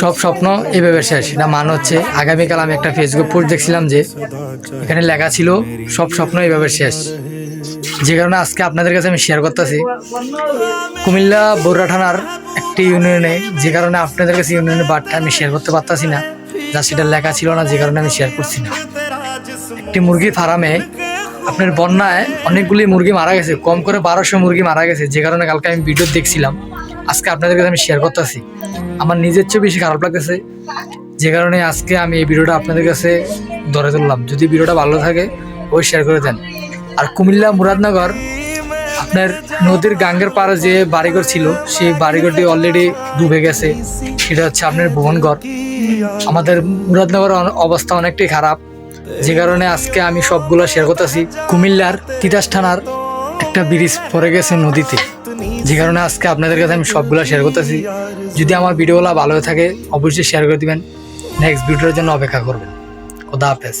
সব স্বপ্ন এভাবে শেষ। এটা মান হচ্ছে আগামীকাল আমি একটা ফেসবুক পোস্ট দেখছিলাম যে এখানে লেখা ছিল, সব স্বপ্ন এভাবে শেষ। যে কারণে আজকে আপনাদের কাছে আমি শেয়ার করতেছি। কুমিল্লা বরুড়া থানার একটি ইউনিয়নে যে কারণে আপনাদের কাছে ইউনিয়নের বার্তা আমি শেয়ার করতে পারতাছি না। যা সেটা লেখা ছিল না, যে কারণে আমি শেয়ার করছি না। একটি মুরগি ফার্মে আপনার বন্যায় অনেকগুলি মুরগি মারা গেছে, কম করে বারোশো মুরগি মারা গেছে। যে কারণে কালকে আমি ভিডিও দেখছিলাম। আজকে আপনাদের কাছে আমি শেয়ার করতেছি। আমার নিজের চেয়ে বেশি খারাপ লাগতেছে। যে কারণে আজকে আমি এই ভিডিওটা আপনাদের কাছে ধরে তুললাম। যদি ভিডিওটা ভালো থাকে ওই শেয়ার করে দেন। আর কুমিল্লা মুরাদনগর, আপনার নদীর গাঙ্গের পাড়ে যে বাড়িঘর ছিল, সেই বাড়িঘরটি অলরেডি ডুবে গেছে। সেটা হচ্ছে আপনার ভুবনগড় আমাদের মুরাদনগর অবস্থা অনেকটাই খারাপ। যে কারণে আজকে আমি সবগুলো শেয়ার করতেছি। কুমিল্লার তিতাস থানার একটা ব্রিজ পড়ে গেছে নদীতে। যে কারণে আজকে আপনাদের কাছে আমি সবগুলো শেয়ার করতেছি। যদি আমার ভিডিওগুলো ভালো হয়ে থাকে, অবশ্যই শেয়ার করে দিবেন। নেক্সট ভিডিওর জন্য অপেক্ষা করবেন। খোদা হাফেজ।